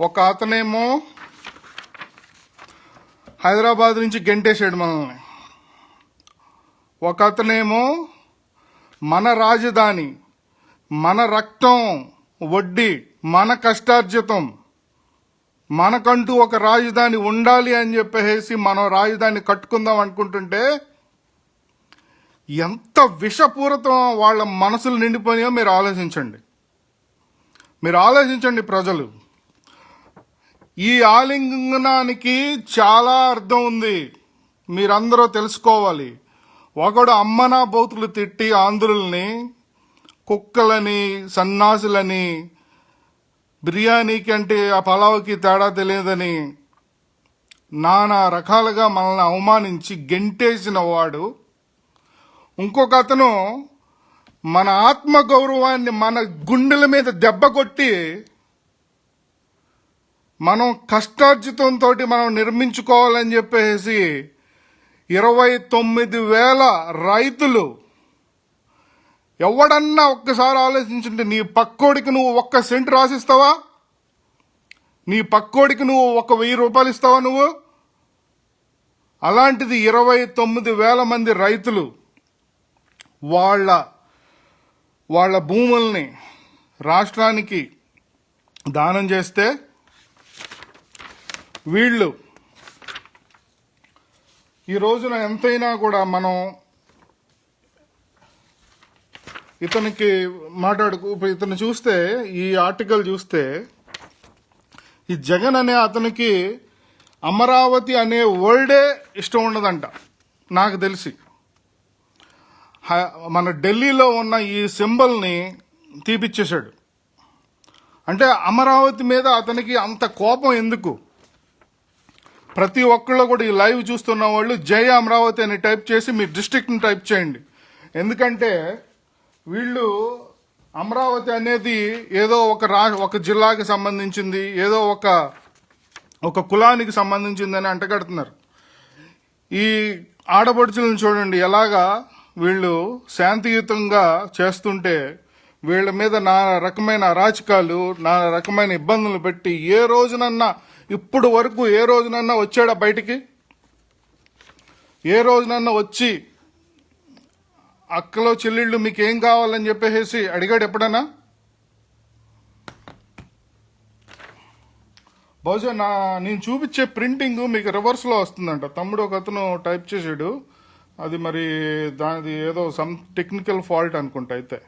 ఒక అతనేమో హైదరాబాద్ నుంచి గెంటేసాడు మనల్ని. ఒక అతనేమో మన రాజధాని మన రక్తం వడ్డీ మన కష్టార్జితం మనకంటూ ఒక రాజధాని ఉండాలి అని చెప్పేసి మనం రాజధాని కట్టుకుందాం అనుకుంటుంటే ఎంత విషపూరితం వాళ్ళ మనసులు నిండిపోయాయో మీరు ఆలోచించండి. మీరు ఆలోచించండి ప్రజలు. ఈ ఆలింగనానికి చాలా అర్థం ఉంది. మీరందరూ తెలుసుకోవాలి. ఒకడు అమ్మనా బౌతులు తిట్టి ఆంధ్రుల్ని కుక్కలని సన్నాసులని బిర్యానీకి అంటే ఆ పలావ్కి తేడా తెలియదని నానా రకాలుగా మనల్ని అవమానించి గెంటేసిన వాడు. ఇంకొక అతను మన ఆత్మ గౌరవాన్ని మన గుండెల మీద దెబ్బ కొట్టి మనం కష్టార్జితంతో మనం నిర్మించుకోవాలని చెప్పేసి ఇరవై తొమ్మిది వేల రైతులు ఎవడన్నా ఒక్కసారి ఆలోచించుంటే నీ పక్కోడికి నువ్వు ఒక్క సెంట్ రాసిస్తావా? నీ పక్కోడికి నువ్వు ఒక వెయ్యి రూపాయలు ఇస్తావా నువ్వు? అలాంటిది ఇరవై తొమ్మిది వేల మంది రైతులు వాళ్ళ వాళ్ళ భూముల్ని రాష్ట్రానికి దానం చేస్తే వీళ్ళు ఈ రోజున ఎంతైనా కూడా మనం ఇతనికి మాట్లాడుకు ఇతను చూస్తే ఈ ఆర్టికల్ చూస్తే ఈ జగన్ అనే అతనికి అమరావతి అనే వరల్డే ఇష్టం ఉండదంట నాకు తెలిసి. మన ఢిల్లీలో ఉన్న ఈ సింబల్ని తీపిచ్చేశాడు. అంటే అమరావతి మీద అతనికి అంత కోపం ఎందుకు? ప్రతి ఒక్కళ్ళు కూడా ఈ లైవ్ చూస్తున్న వాళ్ళు జై అమరావతి అని టైప్ చేసి మీ డిస్ట్రిక్ట్ని టైప్ చేయండి. ఎందుకంటే వీళ్ళు అమరావతి అనేది ఏదో ఒక రా ఒక జిల్లాకి సంబంధించింది ఏదో ఒక ఒక కులానికి సంబంధించిందని అంటగడుతున్నారు. ఈ ఆడపడుచులను చూడండి ఎలాగా వీళ్ళు శాంతియుతంగా చేస్తుంటే వీళ్ళ మీద నా రకమైన అరాచకాలు నా రకమైన ఇబ్బందులు పెట్టి ఏ రోజునన్నా ఇప్పుడు వరకు ఏ రోజునన్నా వచ్చాడా బయటికి? ఏ రోజునన్నా వచ్చి అక్కలో చెల్లెళ్ళు మీకు ఏం కావాలని చెప్పేసి అడిగాడు ఎప్పుడన్నా? బహుశా నా నేను చూపించే ప్రింటింగ్ మీకు రివర్స్లో వస్తుందంట. తమ్ముడు ఒక అతను టైప్ చేసాడు అది మరి దానిది ఏదో సమ్ టెక్నికల్ ఫాల్ట్ అనుకుంటా అయితే.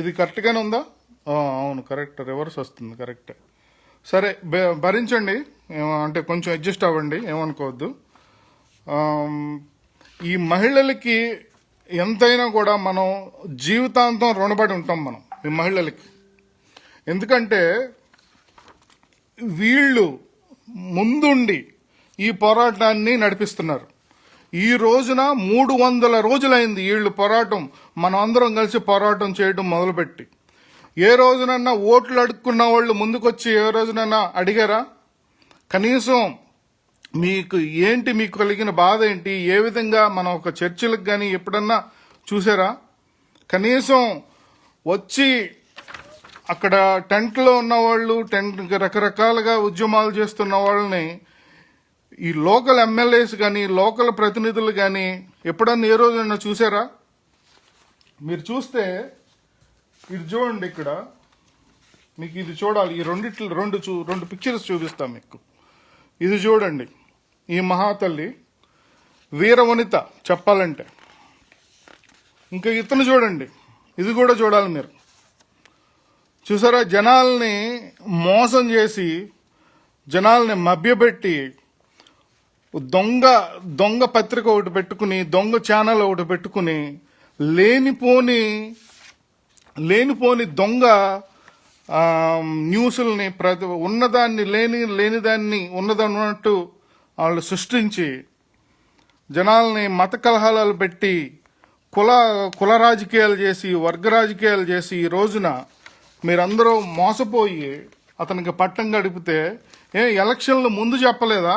ఇది కరెక్ట్గానే ఉందా? అవును కరెక్ట్. రివర్స్ వస్తుంది కరెక్ట్. సరే భరించండి. అంటే కొంచెం అడ్జస్ట్ అవ్వండి ఏమనుకోవద్దు. ఈ మహిళలకి ఎంతైనా కూడా మనం జీవితాంతం రుణపడి ఉంటాం మనం ఈ మహిళలకి. ఎందుకంటే వీళ్ళు ముందుండి ఈ పోరాటాన్ని నడిపిస్తున్నారు. ఈ రోజున మూడు వందల రోజులైంది వీళ్ళు పోరాటం. మనం అందరం కలిసి పోరాటం చేయడం మొదలుపెట్టి. ఏ రోజునన్నా ఓట్లు అడుక్కున్న వాళ్ళు ముందుకొచ్చి ఏ రోజునన్నా అడిగారా? కనీసం మీకు ఏంటి మీకు కలిగిన బాధ ఏంటి? ఏ విధంగా మనం ఒక చర్చలకు కానీ ఎప్పుడన్నా చూసారా? కనీసం వచ్చి అక్కడ టెంట్లో ఉన్న వాళ్ళు టెంట్ రకరకాలుగా ఉద్యమాలు చేస్తున్న వాళ్ళని ఈ లోకల్ ఎమ్మెల్యేస్ కానీ లోకల్ ప్రతినిధులు కానీ ఎప్పుడన్నా ఏ రోజైనా చూసారా? మీరు చూస్తే ఇది చూడండి ఇక్కడ. మీకు ఇది చూడాలి. ఈ రెండిట్లు రెండు చూ రెండు పిక్చర్స్ చూపిస్తాం మీకు. ఇది చూడండి. ఈ మహాతల్లి వీరవనిత చెప్పాలంటే. ఇంకా ఇతను చూడండి. ఇది కూడా చూడాలి మీరు. చూసారా? జనాల్ని మోసం చేసి జనాల్ని మభ్యపెట్టి దొంగ దొంగ పత్రిక ఒకటి పెట్టుకుని దొంగ ఛానల్ ఒకటి పెట్టుకుని లేనిపోని లేనిపోని దొంగ ఆ, న్యూస్ల్ని ప్రతి ఉన్నదాన్ని లేని లేనిదాన్ని ఉన్నదన్నట్టు వాళ్ళు సృష్టించి జనాల్ని మత కలహాలు పెట్టి కుల కుల రాజకీయాలు చేసి వర్గ రాజకీయాలు చేసి ఈ రోజున మీరందరూ మోసపోయి అతనికి పట్టం గడిపితే ఏ ఎలక్షన్లు ముందు చెప్పలేదా?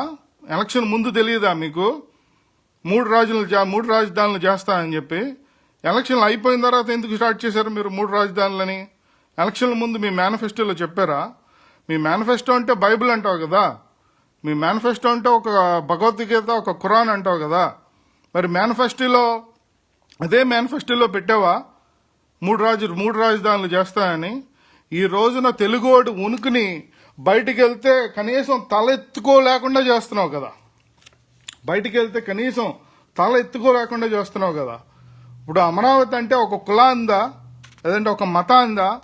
ఎలక్షన్ ముందు తెలియదా మీకు? మూడు రాజులు జా- మూడు రాజధానులు చేస్తానని చెప్పి ఎలక్షన్లు అయిపోయిన తర్వాత ఎందుకు స్టార్ట్ చేశారు మీరు మూడు రాజధానులని? ఎలక్షన్ల ముందు మీ మేనిఫెస్టోలో చెప్పారా? మీ మేనిఫెస్టో అంటే బైబిల్ అంటావు కదా. మీ మేనిఫెస్టో అంటే ఒక భగవద్గీత ఒక ఖురాన్ అంటావు కదా. మరి మేనిఫెస్టోలో అదే మేనిఫెస్టోలో పెట్టావా? మూడు రాజు మూడు రాజధానులు చేస్తానని. ఈ రోజున తెలుగోడు ఉనికిని బయటికి వెళ్తే కనీసం తల ఎత్తుకోలేకుండా చేస్తున్నావు కదా. బయటికి వెళ్తే కనీసం తల ఎత్తుకోలేకుండా చేస్తున్నావు కదా. ఇప్పుడు అమరావతి అంటే ఒక కులాందా? లేదంటే ఒక మతాందా?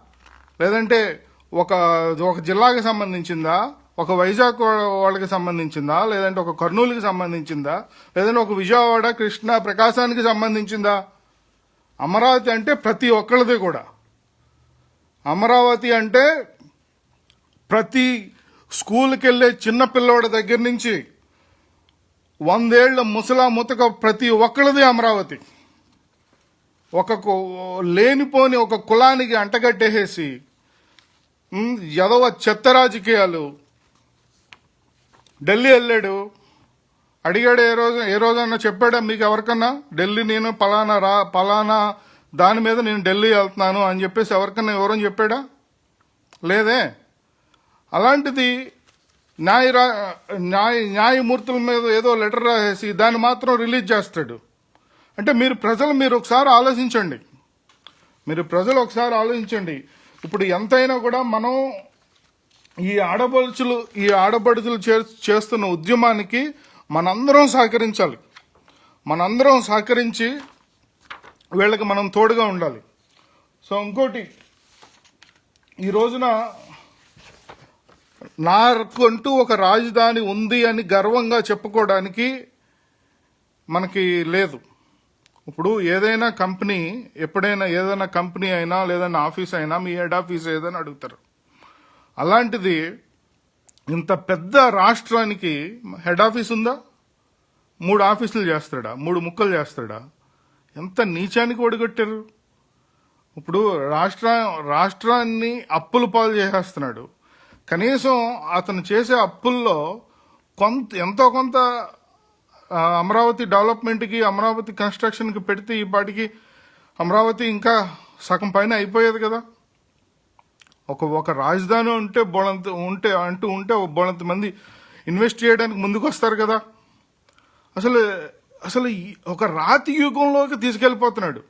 లేదంటే ఒక ఒక జిల్లాకి సంబంధించిందా? ఒక వైజాగ్ వాళ్ళకి సంబంధించిందా? లేదంటే ఒక కర్నూలుకి సంబంధించిందా? లేదంటే ఒక విజయవాడ కృష్ణా ప్రకాశానికి సంబంధించిందా? అమరావతి అంటే ప్రతి ఒక్కళ్ళది కూడా. అమరావతి అంటే ప్రతి స్కూల్కి వెళ్ళే చిన్న పిల్లోడి దగ్గర నుంచి వందేళ్ళ ముసలా ముతక ప్రతి ఒక్కళ్ళది అమరావతి. ఒక కు- లేనిపోని ఒక కులానికి అంటగట్టేసేసి ఉమ్, ఎదవ చెత్త రాజకీయాలు. ఢిల్లీ వెళ్ళాడు. అడిగాడు ఏ రోజు ఏ రోజన్నా చెప్పాడా మీకు ఎవరికన్నా? ఢిల్లీ నేను పలానా రా పలానా దాని మీద నేను ఢిల్లీ వెళ్తున్నాను అని చెప్పేసి ఎవరికన్నా ఎవరని చెప్పాడా? లేదే. అలాంటిది న్యాయ రా- న్యాయ న్యాయమూర్తుల మీద ఏదో లెటర్ రాసేసి దాన్ని మాత్రం రిలీజ్ చేస్తాడు. అంటే మీరు ప్రజలు మీరు ఒకసారి ఆలోచించండి. మీరు ప్రజలు ఒకసారి ఆలోచించండి. ఇప్పుడు ఎంతైనా కూడా మనం ఈ ఆడపడుచులు ఈ ఆడపడుచులు చే- చేస్తున్న ఉద్యమానికి మనందరం సహకరించాలి. మనందరం సహకరించి వీళ్ళకి మనం తోడుగా ఉండాలి. సో ఇంకోటి ఈ రోజున నాకంటూ ఒక రాజధాని ఉంది అని గర్వంగా చెప్పుకోవడానికి మనకి లేదు. ఇప్పుడు ఏదైనా కంపెనీ ఎప్పుడైనా ఏదైనా కంపెనీ అయినా లేదైనా ఆఫీస్ అయినా మీ హెడ్ ఆఫీస్ ఏదైనా అడుగుతారు. అలాంటిది ఇంత పెద్ద రాష్ట్రానికి హెడ్ ఆఫీస్ ఉందా? మూడు ఆఫీసులు చేస్తాడా? మూడు ముక్కలు చేస్తాడా? ఎంత నీచానికి ఒడిగట్టారు? ఇప్పుడు రాష్ట్ర రాష్ట్రాన్ని అప్పులు పాలు చేసేస్తున్నాడు. కనీసం అతను చేసే అప్పుల్లో కొంత ఎంతో కొంత అమరావతి డెవలప్మెంట్కి అమరావతి కన్స్ట్రక్షన్కి పెడితే ఈ పాటికి అమరావతి ఇంకా సగం పైన అయిపోయేది కదా. ఒక ఒక రాజధాని ఉంటే బోళంత ఉంటే అంటూ ఉంటే బోళంత మంది ఇన్వెస్ట్ చేయడానికి ముందుకు వస్తారు కదా. అసలు అసలు ఈ ఒక రాతి యుగంలోకి తీసుకెళ్ళిపోతున్నాడు.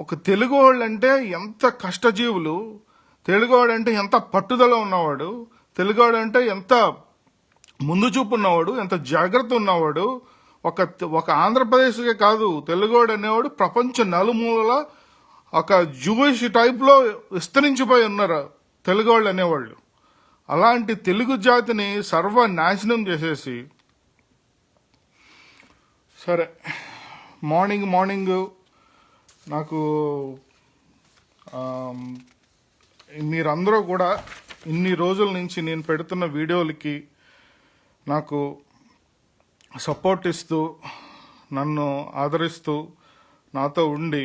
ఒక తెలుగు వాళ్ళు అంటే ఎంత కష్టజీవులు తెలుగువాడు అంటే ఎంత పట్టుదల ఉన్నవాడు తెలుగువాడు అంటే ఎంత ముందు చూపు ఉన్నవాడు ఎంత జాగ్రత్త ఉన్నవాడు ఒక ఒక ఆంధ్రప్రదేశ్కే కాదు తెలుగువాడు అనేవాడు ప్రపంచ నలుమూలల ఒక జూయిష్ టైప్లో విస్తరించిపోయి ఉన్నారు తెలుగువాళ్ళు అనేవాళ్ళు. అలాంటి తెలుగు జాతిని సర్వనాశనం చేసేసి సరే మార్నింగ్ మార్నింగ్ నాకు మీరందరూ కూడా ఇన్ని రోజుల నుంచి నేను పెడుతున్న వీడియోలకి నాకు సపోర్ట్ ఇస్తూ నన్ను ఆదరిస్తూ నాతో ఉండి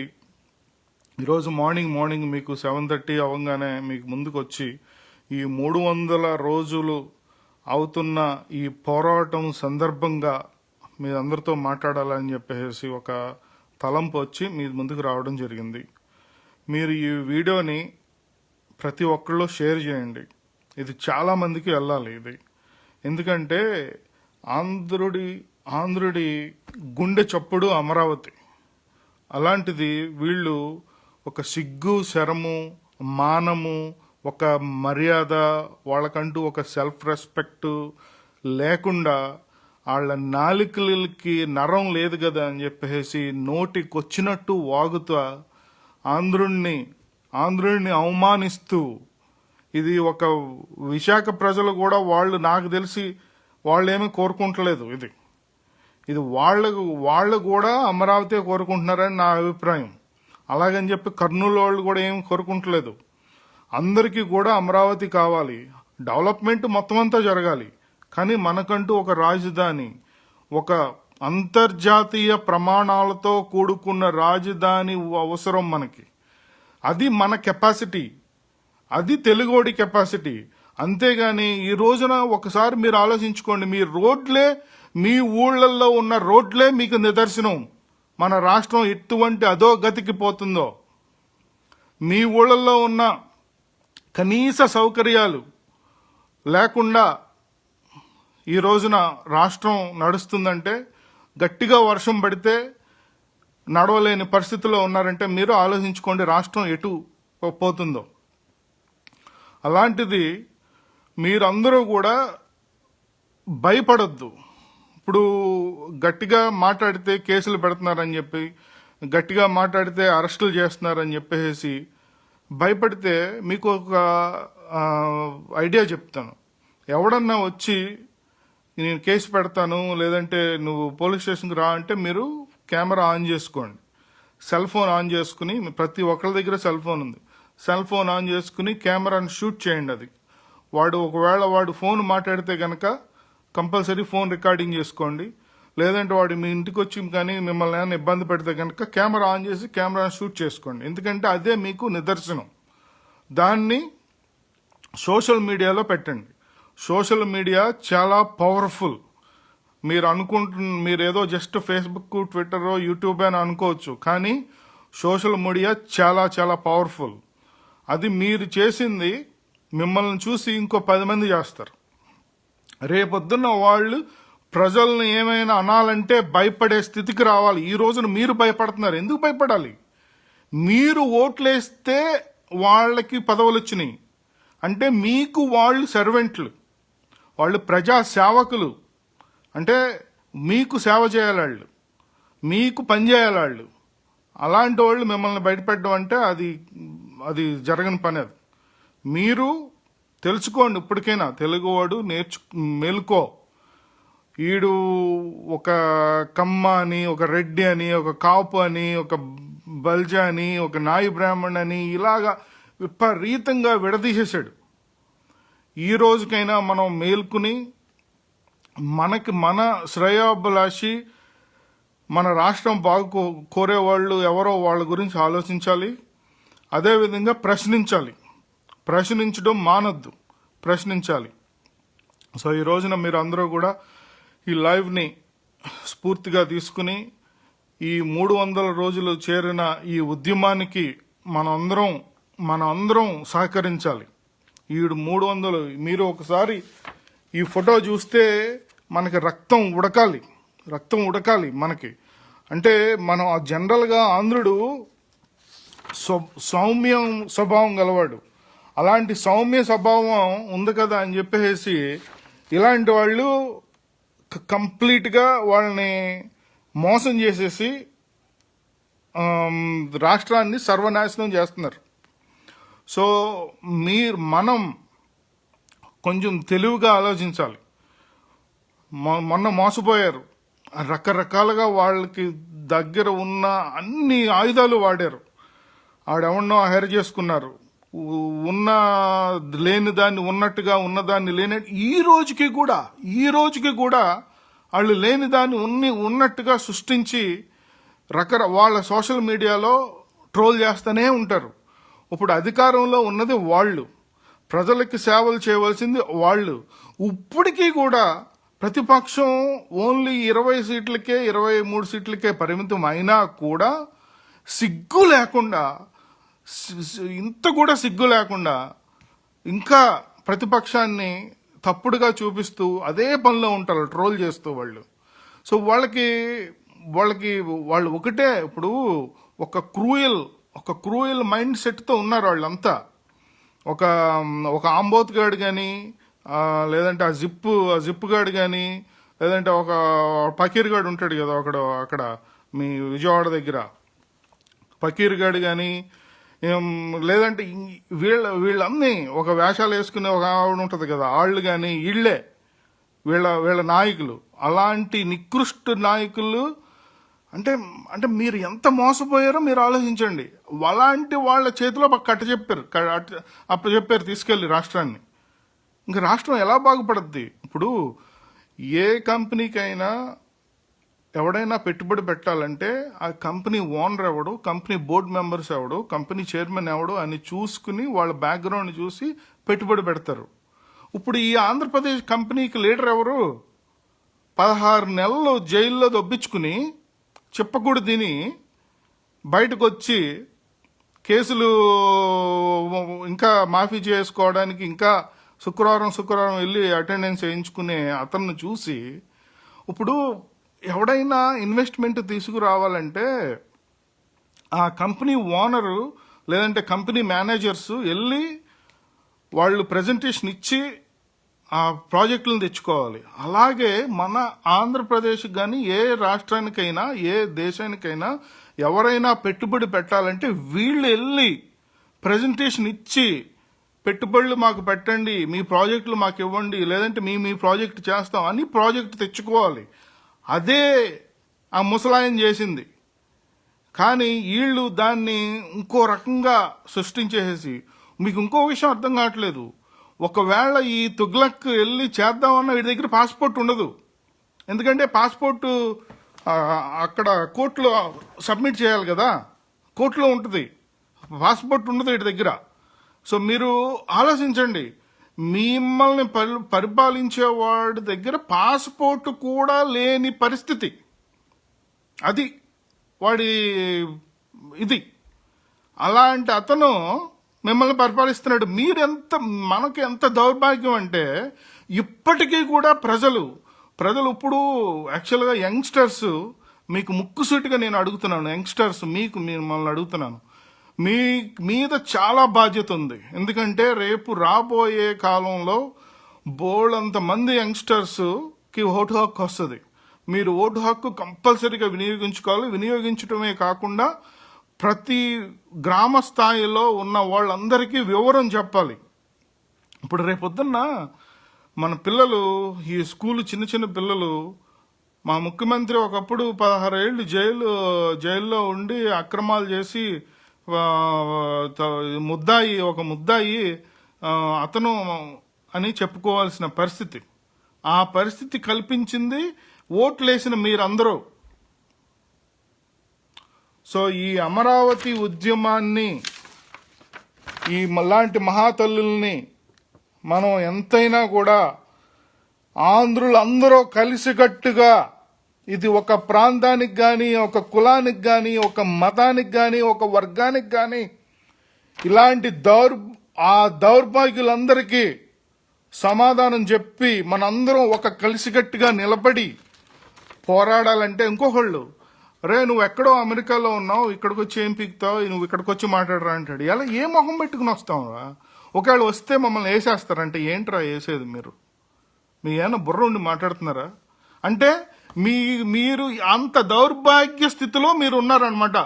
ఈరోజు మార్నింగ్ మార్నింగ్ మీకు సెవెన్ థర్టీ అవ్వగానే మీకు ముందుకు వచ్చి ఈ మూడు వందల రోజులు అవుతున్న ఈ పోరాటం సందర్భంగా మీ అందరితో మాట్లాడాలని చెప్పేసి ఒక తలంపు వచ్చి మీ ముందుకు రావడం జరిగింది. మీరు ఈ వీడియోని ప్రతి ఒక్కళ్ళు షేర్ చేయండి. ఇది చాలామందికి వెళ్ళాలి ఇది. ఎందుకంటే ఆంధ్రుడి ఆంధ్రుడి గుండె చప్పుడు అమరావతి. అలాంటిది వీళ్ళు ఒక సిగ్గు శరము మానము ఒక మర్యాద వాళ్ళకంటూ ఒక సెల్ఫ్ రెస్పెక్ట్ లేకుండా వాళ్ళ నాలికలకి నరం లేదు కదా అని చెప్పేసి నోటికొచ్చినట్టు వాగుతా ఆంధ్రుణ్ణి ఆంధ్రుణ్ణి అవమానిస్తూ ఇది ఒక విశాఖ ప్రజలు కూడా వాళ్ళు నాకు తెలిసి వాళ్ళు ఏమీ కోరుకుంటలేదు ఇది. ఇది వాళ్ళకు వాళ్ళు కూడా అమరావతి కోరుకుంటున్నారని నా అభిప్రాయం. అలాగని చెప్పి కర్నూలు వాళ్ళు కూడా ఏమి కోరుకుంటలేదు. అందరికీ కూడా అమరావతి కావాలి. డెవలప్మెంట్ మొత్తం అంతా జరగాలి. కానీ మనకంటూ ఒక రాజధాని ఒక అంతర్జాతీయ ప్రమాణాలతో కూడుకున్న రాజధాని అవసరం మనకి. అది మన కెపాసిటీ. అది తెలుగోడి కెపాసిటీ. అంతేగాని ఈ రోజున ఒకసారి మీరు ఆలోచించుకోండి మీ రోడ్లే మీ ఊళ్ళల్లో ఉన్న రోడ్లే మీకు నిదర్శనం. మన రాష్ట్రం ఎటువంటి అదో గతికి పోతుందో. మీ ఊళ్ళల్లో ఉన్న కనీస సౌకర్యాలు లేకుండా ఈ రోజున రాష్ట్రం నడుస్తుందంటే గట్టిగా వర్షం పడితే నడవలేని పరిస్థితిలో ఉన్నారంటే మీరు ఆలోచించుకోండి రాష్ట్రం ఎటు పో- పోతుందో. అలాంటిది మీరందరూ కూడా భయపడొద్దు. ఇప్పుడు గట్టిగా మాట్లాడితే కేసులు పెడుతున్నారని చెప్పి గట్టిగా మాట్లాడితే అరెస్టులు చేస్తున్నారని చెప్పేసి భయపడితే మీకు ఒక ఐడియా చెప్తాను. ఎవడన్నా వచ్చి నేను కేసు పెడతాను లేదంటే నువ్వు పోలీస్ స్టేషన్కి రా అంటే మీరు కెమెరా ఆన్ చేసుకోండి. సెల్ ఫోన్ ఆన్ చేసుకుని ప్రతి ఒక్కరి దగ్గర సెల్ ఫోన్ ఉంది. సెల్ ఫోన్ ఆన్ చేసుకుని కెమెరాను షూట్ చేయండి అది. వాడు ఒకవేళ వాడు ఫోన్ మాట్లాడితే కనుక కంపల్సరీ ఫోన్ రికార్డింగ్ చేసుకోండి. లేదంటే వాడు మీ ఇంటికి వచ్చి కానీ మిమ్మల్ని ఏమైనా ఇబ్బంది పెడితే కనుక కెమెరా ఆన్ చేసి కెమెరాను షూట్ చేసుకోండి. ఎందుకంటే అదే మీకు నిదర్శనం. దాన్ని సోషల్ మీడియాలో పెట్టండి. సోషల్ మీడియా చాలా పవర్ఫుల్. మీరు అనుకుంటున్న మీరు ఏదో జస్ట్ ఫేస్బుక్ ట్విట్టర్ యూట్యూబ్ అని అనుకోవచ్చు. కానీ సోషల్ మీడియా చాలా చాలా పవర్ఫుల్. అది మీరు చేసింది మిమ్మల్ని చూసి ఇంకో పది మంది చేస్తారు. రేపొద్దున్న వాళ్ళు ప్రజల్ని ఏమైనా అనాలంటే భయపడే స్థితికి రావాలి. ఈ రోజున మీరు భయపడుతున్నారు. ఎందుకు భయపడాలి? మీరు ఓట్లేస్తే వాళ్ళకి పదవులు వచ్చినాయి. అంటే మీకు వాళ్ళు సర్వెంట్లు. వాళ్ళు ప్రజా సేవకులు. అంటే మీకు సేవ చేయాలి వాళ్ళు మీకు పని చేయాలి వాళ్ళు అలాంటి వాళ్ళు మిమ్మల్ని బయటపెట్టడం అంటే అది అది జరగని పని అది. మీరు తెలుసుకోండి ఇప్పటికైనా తెలుగువాడు నేర్చు మేలుకో. ఈడు ఒక కమ్మ అని ఒక రెడ్డి అని ఒక కాపు అని ఒక బల్జా అని ఒక నాయి బ్రాహ్మణ్ అని ఇలాగా విపరీతంగా విడదీసేశాడు. ఈ రోజుకైనా మనం మేల్కుని మనకి మన శ్రేయోభిలాషి మన రాష్ట్రం బాగు కోరే కోరేవాళ్ళు ఎవరో వాళ్ళ గురించి ఆలోచించాలి. అదేవిధంగా ప్రశ్నించాలి. ప్రశ్నించడం మానద్దు. ప్రశ్నించాలి. సో ఈ రోజున మీరు అందరూ కూడా ఈ లైవ్ని స్ఫూర్తిగా తీసుకుని ఈ మూడు వందల రోజులు చేరిన ఈ ఉద్యమానికి మనందరం మనందరం సహకరించాలి. ఈడు మూడు వందలు మీరు ఒకసారి ఈ ఫోటో చూస్తే మనకి రక్తం ఉడకాలి. రక్తం ఉడకాలి మనకి. అంటే మనం ఆ జనరల్గా ఆంధ్రుడు సౌమ్యం స్వభావం గలవాడు. అలాంటి సౌమ్య స్వభావం ఉంది కదా అని చెప్పేసి ఇలాంటి వాళ్ళు కంప్లీట్గా వాళ్ళని మోసం చేసేసి రాష్ట్రాన్ని సర్వనాశనం చేస్తున్నారు. సో మీరు మనం కొంచెం తెలివిగా ఆలోచించాలి. మొ- మొన్న మోసపోయారు. రకరకాలుగా వాళ్ళకి దగ్గర ఉన్న అన్ని ఆయుధాలు వాడారు. ఆడెవన్నో హైర్ చేసుకున్నారు. ఉన్న లేని దాన్ని ఉన్నట్టుగా ఉన్నదాన్ని లేని ఈ రోజుకి కూడా ఈ రోజుకి కూడా వాళ్ళు లేని దాన్ని ఉన్ని ఉన్నట్టుగా సృష్టించి రకర వాళ్ళ సోషల్ మీడియాలో ట్రోల్ చేస్తూనే ఉంటారు. ఇప్పుడు అధికారంలో ఉన్నది వాళ్ళు. ప్రజలకి సేవలు చేయవలసింది వాళ్ళు. ఇప్పటికీ కూడా ప్రతిపక్షం ఓన్లీ ఇరవై సీట్లకే ఇరవై మూడు సీట్లకే పరిమితం అయినా కూడా సిగ్గు లేకుండా ఇంత కూడా సిగ్గు లేకుండా ఇంకా ప్రతిపక్షాన్ని తప్పుడుగా చూపిస్తూ అదే పనిలో ఉంటారు ట్రోల్ చేస్తూ వాళ్ళు. సో వాళ్ళకి వాళ్ళకి వాళ్ళు ఒకటే ఇప్పుడు ఒక క్రూయల్ ఒక క్రూయల్ మైండ్ సెట్తో ఉన్నారు వాళ్ళంతా. ఒక ఒక ఆంబోత్ గాడు కానీ లేదంటే ఆ జిప్పు ఆ జిప్ గాడు కానీ లేదంటే ఒక పకీర్ గాడు ఉంటాడు కదా అక్కడ అక్కడ మీ విజయవాడ దగ్గర. పకీర్ గాడు కానీ లేదంటే వీళ్ళ వీళ్ళన్నీ ఒక వేషాలు వేసుకునే ఒక ఆవిడ ఉంటుంది కదా వాళ్ళు కానీ వీళ్ళే వీళ్ళ వీళ్ళ నాయకులు. అలాంటి నికృష్ట నాయకులు అంటే అంటే మీరు ఎంత మోసపోయారో మీరు ఆలోచించండి. అలాంటి వాళ్ళ చేతిలో కట్ట చెప్పారు అప్ప చెప్పారు తీసుకెళ్ళి రాష్ట్రాన్ని. ఇంకా రాష్ట్రం ఎలా బాగుపడుద్ది? ఇప్పుడు ఏ కంపెనీకైనా ఎవడైనా పెట్టుబడి పెట్టాలంటే ఆ కంపెనీ ఓనర్ ఎవడు కంపెనీ బోర్డు మెంబర్స్ ఎవడు కంపెనీ చైర్మన్ ఎవడు అని చూసుకుని వాళ్ళ బ్యాక్గ్రౌండ్ చూసి పెట్టుబడి పెడతారు. ఇప్పుడు ఈ ఆంధ్రప్రదేశ్ కంపెనీకి లీడర్ ఎవరు? పదహారు నెలలు జైల్లో దొబ్బించుకుని చెప్పకూడదు తిని బయటకు వచ్చి కేసులు ఇంకా మాఫీ చేసుకోవడానికి ఇంకా శుక్రవారం శుక్రవారం వెళ్ళి అటెండెన్స్ వేయించుకునే అతన్ని చూసి ఇప్పుడు ఎవడైనా ఇన్వెస్ట్మెంట్ తీసుకురావాలంటే ఆ కంపెనీ ఓనరు లేదంటే కంపెనీ మేనేజర్స్ వెళ్ళి వాళ్ళు ప్రజెంటేషన్ ఇచ్చి ఆ ప్రాజెక్టులను తెచ్చుకోవాలి. అలాగే మన ఆంధ్రప్రదేశ్ కానీ ఏ రాష్ట్రానికైనా ఏ దేశానికైనా ఎవరైనా పెట్టుబడి పెట్టాలంటే వీళ్ళు వెళ్ళి ప్రజెంటేషన్ ఇచ్చి పెట్టుబడులు మాకు పెట్టండి మీ ప్రాజెక్టులు మాకు ఇవ్వండి లేదంటే మీ మీ ప్రాజెక్ట్ చేస్తాం అని ప్రాజెక్ట్ తెచ్చుకోవాలి. అదే ఆ ముసలాయం చేసింది. కానీ వీళ్ళు దాన్ని ఇంకో రకంగా సృష్టించేసి మీకు ఇంకో విషయం అర్థం కావట్లేదు. ఒకవేళ ఈ తుగ్లక్ వెళ్ళి చేద్దామన్న వీడి దగ్గర పాస్పోర్ట్ ఉండదు. ఎందుకంటే పాస్పోర్ట్ అక్కడ కోర్టులో సబ్మిట్ చేయాలి కదా. కోర్టులో ఉంటుంది. పాస్పోర్ట్ ఉండదు వీటి దగ్గర. సో మీరు ఆలోచించండి. మిమ్మల్ని పరి పరిపాలించే వాడి దగ్గర పాస్పోర్ట్ కూడా లేని పరిస్థితి. అది వాడి ఇది. అలాంటి అతను మిమ్మల్ని పరిపాలిస్తున్నాడు. మీరెంత మనకు ఎంత దౌర్భాగ్యం అంటే ఇప్పటికీ కూడా ప్రజలు ప్రజలు ఇప్పుడు యాక్చువల్గా యంగ్స్టర్స్ మీకు ముక్కుసూటిగా నేను అడుగుతున్నాను. యంగ్స్టర్స్ మీకు మిమ్మల్ని అడుగుతున్నాను. మీ మీద చాలా బాధ్యత ఉంది. ఎందుకంటే రేపు రాబోయే కాలంలో బోల్డంత మంది యంగ్స్టర్స్కి ఓటు హక్కు వస్తుంది. మీరు ఓటు హక్కు కంపల్సరీగా వినియోగించుకోవాలి. వినియోగించడమే కాకుండా ప్రతి గ్రామ స్థాయిలో ఉన్న వాళ్ళందరికీ వివరం చెప్పాలి. ఇప్పుడు రేపొద్దున్న మన పిల్లలు ఈ స్కూల్ చిన్న చిన్న పిల్లలు మా ముఖ్యమంత్రి ఒకప్పుడు పదహారు ఏళ్ళు జైలు జైల్లో ఉండి అక్రమాలు చేసి ముద్దాయి ఒక ముద్దాయి అతను అని చెప్పుకోవాల్సిన పరిస్థితి. ఆ పరిస్థితి కల్పించింది ఓట్లేసిన మీరందరూ. సో ఈ అమరావతి ఉద్యమాన్ని ఈ మలాంటి మహాతల్లుల్ని మనం ఎంతైనా కూడా ఆంధ్రులందరూ కలిసికట్టుగా ఇది ఒక ప్రాంతానికి కానీ ఒక కులానికి కానీ ఒక మతానికి కానీ ఒక వర్గానికి కానీ ఇలాంటి దౌర్ ఆ దౌర్భాగ్యులందరికీ సమాధానం చెప్పి మనందరం ఒక కలిసికట్టుగా నిలబడి పోరాడాలంటే ఇంకొకళ్ళు రే నువ్వు ఎక్కడో అమెరికాలో ఉన్నావు ఇక్కడికి వచ్చి ఏం పీకుతావు నువ్వు ఇక్కడికి వచ్చి మాట్లాడరా అంటాడు. ఎలా ఏ మొహం పెట్టుకుని వస్తావురా ఒకవేళ వస్తే మమ్మల్ని వేసేస్తారంటే ఏంట్రా వేసేది మీరు? మీ ఏమైనా బుర్ర ఉండి మాట్లాడుతున్నారా? అంటే మీ మీరు అంత దౌర్భాగ్య స్థితిలో మీరు ఉన్నారనమాట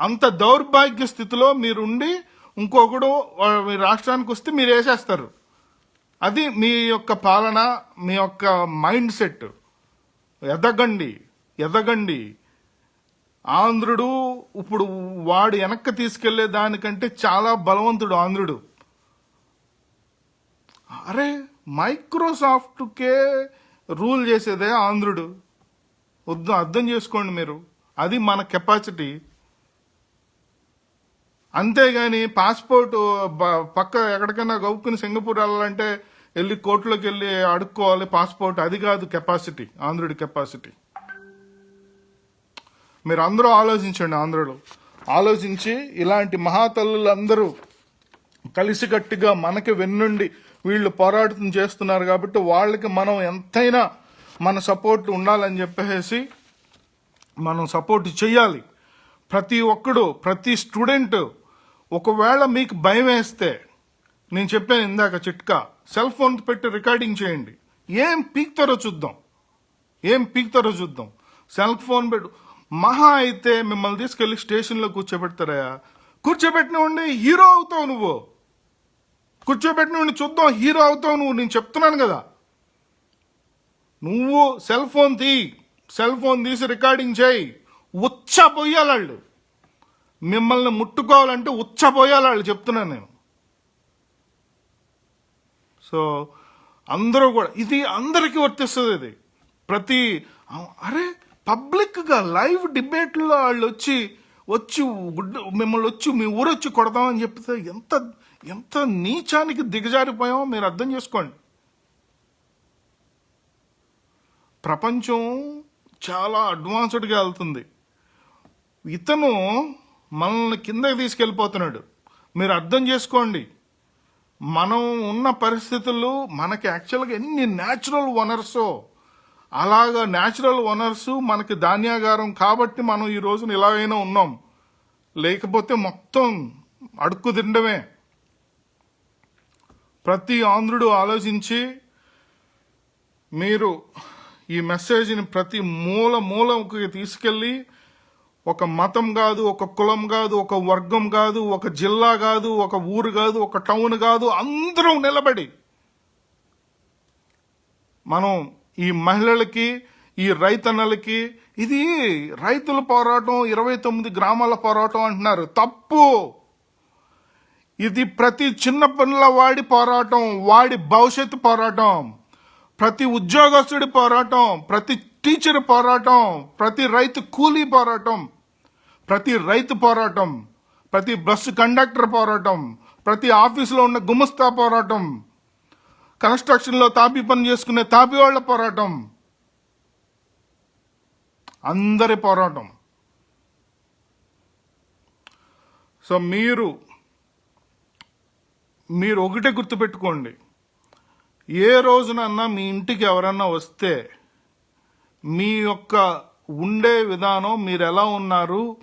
అంత దౌర్భాగ్య స్థితిలో మీరుండి ఇంకొకడు మీ రాష్ట్రానికి వస్తే మీరు వేసేస్తారు అది మీ యొక్క పాలన మీ యొక్క మైండ్ సెట్. ఎదగండి ఎదగండి. ఆంధ్రుడు ఇప్పుడు వాడు వెనక్కి తీసుకెళ్ళే దానికంటే చాలా బలవంతుడు ఆంధ్రుడు. అరే మైక్రోసాఫ్ట్కే రూల్ చేసేదే ఆంధ్రుడు. వద్దు అర్థం చేసుకోండి మీరు. అది మన కెపాసిటీ. అంతేగాని పాస్పోర్ట్ పక్క ఎక్కడికైనా గౌక్కుని సింగపూర్ వెళ్ళాలంటే వెళ్ళి కోర్టులోకి వెళ్ళి అడుక్కోవాలి. పాస్పోర్ట్ అది కాదు కెపాసిటీ ఆంధ్రుడి కెపాసిటీ. మీరు అందరూ ఆలోచించండి ఆంధ్రులు. ఆలోచించి ఇలాంటి మహాతల్లులందరూ కలిసికట్టుగా మనకి వెన్నుండి వీళ్ళు పోరాటం చేస్తున్నారు కాబట్టి వాళ్ళకి మనం ఎంతైనా మన సపోర్ట్ ఉండాలని చెప్పేసి మనం సపోర్ట్ చేయాలి ప్రతి ఒక్కడు ప్రతి స్టూడెంట్ ఒకవేళ మీకు భయం వేస్తే నేను చెప్పాను ఇందాక చిట్కా సెల్ ఫోన్ పెట్టి రికార్డింగ్ చేయండి. ఏం పీక్తారో చూద్దాం. ఏం పీక్తారో చూద్దాం. సెల్ ఫోన్ పెట్టు మహా అయితే మిమ్మల్ని తీసుకెళ్ళి స్టేషన్లో కూర్చోబెడతారా కూర్చోబెట్టినవ్వండి హీరో అవుతావు నువ్వు. కూర్చోబెట్టినవ్వండి చూద్దాం హీరో అవుతావు నువ్వు నేను చెప్తున్నాను కదా. నువ్వు సెల్ ఫోన్ తీ సెల్ ఫోన్ తీసి రికార్డింగ్ చేయి ఉచ్చపోయాలి వాళ్ళు మిమ్మల్ని ముట్టుకోవాలంటే ఉచ్చపోయాలి వాళ్ళు చెప్తున్నాను నేను. సో అందరూ కూడా ఇది అందరికీ వర్తిస్తుంది ఇది. ప్రతి అరే పబ్లిక్గా లైవ్ డిబేట్లో వాళ్ళు వచ్చి వచ్చి మిమ్మల్ని వచ్చి మీ ఊరొచ్చి కొడతామని కొడదామని చెప్తే ఎంత ఎంత నీచానికి దిగజారిపోయామో మీరు అర్థం చేసుకోండి. ప్రపంచం చాలా అడ్వాన్స్డ్గా వెళ్తుంది. ఇతను మనల్ని కిందకి తీసుకెళ్ళిపోతున్నాడు. మీరు అర్థం చేసుకోండి. మనం ఉన్న పరిస్థితులు మనకి యాక్చువల్గా ఎన్ని న్యాచురల్ వనర్సో అలాగా న్యాచురల్ వనర్స్ మనకి ధాన్యాగారం కాబట్టి మనం ఈ రోజున ఇలాగైనా ఉన్నాం. లేకపోతే మొత్తం అడుక్కు తినడమే ప్రతి ఆంధ్రుడు ఆలోచించి మీరు ఈ మెసేజ్ని ప్రతి మూల మూలకి తీసుకెళ్ళి ఒక మతం కాదు ఒక కులం కాదు ఒక వర్గం కాదు ఒక జిల్లా కాదు ఒక ఊరు కాదు ఒక టౌన్ కాదు అందరూ నిలబడి మనం ఈ మహిళలకి ఈ రైతన్నలకి ఇది రైతుల పోరాటం ఇరవై తొమ్మిది గ్రామాల పోరాటం అంటున్నారు. తప్పు! ఇది ప్రతి చిన్న పనుల వాడి పోరాటం వాడి భవిష్యత్తు పోరాటం ప్రతి ఉద్యోగస్తుడి పోరాటం ప్రతి టీచర్ పోరాటం ప్రతి రైతు కూలీ పోరాటం ప్రతి రైతు పోరాటం ప్రతి బస్సు కండక్టర్ పోరాటం ప్రతి ఆఫీసులో ఉన్న గుమస్తా పోరాటం కన్స్ట్రక్షన్లో తాపి పని చేసుకునే తాపి వాళ్ళ పోరాటం అందరి పోరాటం. సో మీరు మీరు ఒకటే గుర్తుపెట్టుకోండి. ఏ రోజునన్నా మీ ఇంటికి ఎవరన్నా వస్తే మీ యొక్క ఉండే విధానం మీరు ఎలా ఉన్నారు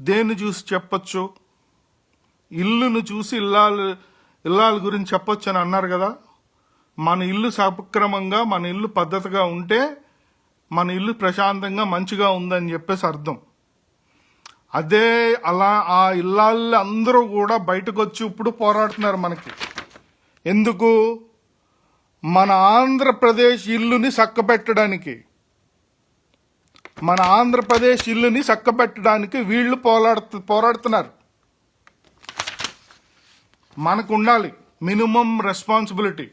దేన్ని చూసి చెప్పచ్చు ఇల్లును చూసి ఇల్లాలు ఇల్లాల గురించి చెప్పొచ్చు అని అన్నారు కదా? మన ఇల్లు సక్రమంగా మన ఇల్లు పద్ధతిగా ఉంటే మన ఇల్లు ప్రశాంతంగా మంచిగా ఉందని చెప్పేసి అర్థం. అదే అలా ఆ ఇల్లాళ్ళు అందరూ కూడా బయటకు వచ్చి ఇప్పుడు పోరాడుతున్నారు మనకి. ఎందుకు? మన ఆంధ్రప్రదేశ్ ఇల్లుని చక్కబెట్టడానికి. మన ఆంధ్రప్రదేశ్ ఇల్లుని చక్కబెట్టడానికి వీళ్ళు పోరాడు పోరాడుతున్నారు. మనకు ఉండాలి మినిమం రెస్పాన్సిబిలిటీ.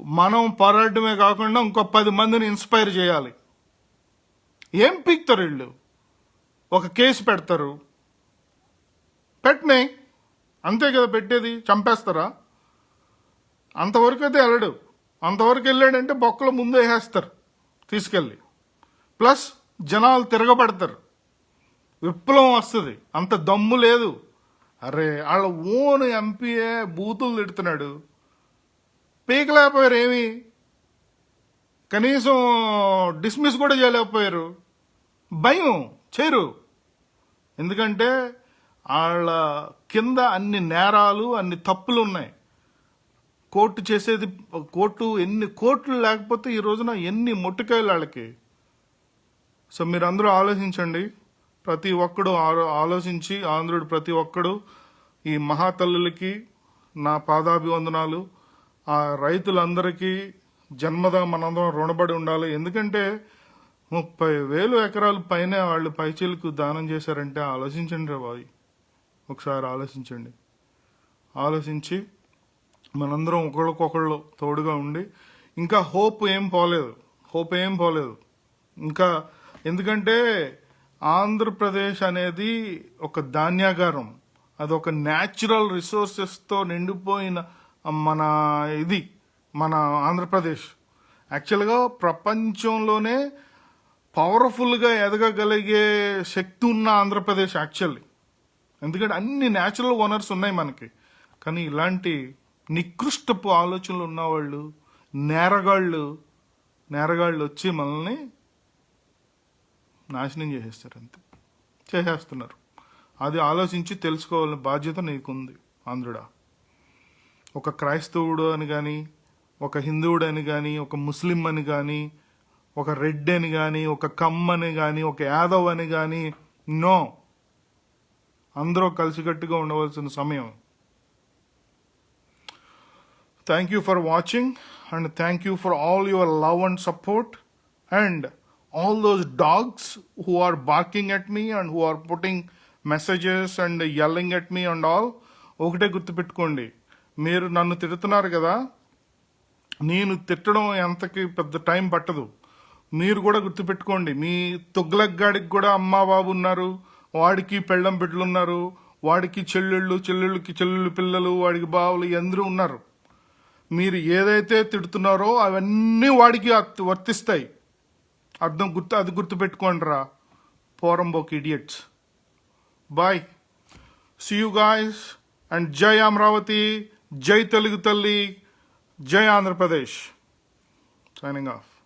మనం పోరాడమే కాకుండా ఇంకో పది మందిని ఇన్స్పైర్ చేయాలి. ఏం పీక్తారు వీళ్ళు? ఒక కేసు పెడతారు. పెట్టినాయి అంతే కదా పెట్టేది. చంపేస్తారా? అంతవరకు అయితే వెళ్ళడు. అంతవరకు వెళ్ళాడంటే బొక్కలు ముందు వేసేస్తారు తీసుకెళ్ళి. ప్లస్ జనాలు తిరగబడతారు. విప్లవం వస్తుంది. అంత దమ్ము లేదు. అరే వాళ్ళ ఓన్ ఎంపీఏ బూతులు తిడుతున్నాడు. పీకలేకపోయారు ఏమి కనీసం డిస్మిస్ కూడా చేయలేకపోయారు. భయం. చేరు. ఎందుకంటే వాళ్ళ కింద అన్ని నేరాలు అన్ని తప్పులు ఉన్నాయి. కోర్టు చేసేది కోర్టు ఎన్ని కోర్టులు లేకపోతే ఈ రోజున ఎన్ని ముట్టుకాయలు వాళ్ళకి సో మీరు అందరూ ఆలోచించండి. ప్రతి ఒక్కడు ఆలో- ఆలోచించి ఆంధ్రుడు ప్రతి ఒక్కడు ఈ మహాతల్లులకి నా పాదాభివందనాలు. ఆ రైతులందరికీ జన్మదా మనందరం రుణపడి ఉండాలి. ఎందుకంటే ముప్పై వేలు ఎకరాలు పైన వాళ్ళు పైచీలకు దానం చేశారంటే ఆలోచించండి రా బాయ్ ఒకసారి ఆలోచించండి. ఆలోచించి మనందరం ఒకళ్ళకొకళ్ళు తోడుగా ఉండి ఇంకా హోప్ ఏం పోలేదు. హోప్ ఏం పోలేదు. ఇంకా ఎందుకంటే ఆంధ్రప్రదేశ్ అనేది ఒక ధాన్యాగారం. అది ఒక న్యాచురల్ రిసోర్సెస్తో నిండిపోయిన మన ఇది మన ఆంధ్రప్రదేశ్. యాక్చువల్గా ప్రపంచంలోనే పవర్ఫుల్గా ఎదగగలిగే శక్తి ఉన్న ఆంధ్రప్రదేశ్ యాక్చువల్లీ. ఎందుకంటే అన్ని న్యాచురల్ ఓనర్స్ ఉన్నాయి మనకి. కానీ ఇలాంటి నికృష్టపు ఆలోచనలు ఉన్నవాళ్ళు నేరగాళ్ళు నేరగాళ్ళు వచ్చి మనల్ని నాశనం చేసేస్తారు అంతే చేసేస్తున్నారు. అది ఆలోచించి తెలుసుకోవాలని బాధ్యత నీకుంది ఆంధ్రుడా. ఒక క్రైస్తవుడు అని కానీ ఒక హిందువుడు అని కానీ ఒక ముస్లిం అని కానీ ఒక రెడ్ అని కానీ ఒక కమ్ అని కానీ ఒక యాదవ్ అని కానీ నో. అందరూ కలిసికట్టుగా ఉండవలసిన సమయం. Thank you for watching and thank you for all your love and support and all those dogs who are barking at me and who are putting messages and yelling at me and all ఒకటే గుర్తుపెట్టుకోండి. మీరు నన్ను తిడుతున్నారు కదా నేను తిట్టడం ఎంతకి పెద్ద టైం పట్టదు. మీరు కూడా గుర్తుపెట్టుకోండి మీ తొగ్లగ్గాడికి కూడా అమ్మా బాబు ఉన్నారు వాడికి పెళ్ళం బిడ్డలు ఉన్నారు వాడికి చెల్లెళ్ళు చెల్లెళ్ళకి చెల్లెళ్ళు పిల్లలు వాడికి బావులు అందరూ ఉన్నారు. మీరు ఏదైతే తిడుతున్నారో అవన్నీ వాడికి వర్తిస్తాయి. అర్థం గుర్తు అది గుర్తుపెట్టుకోండి రా. Poramboke idiots. Bye. See you guys and జై అమరావతి జై తెలుగు తల్లి జై ఆంధ్రప్రదేశ్. Signing off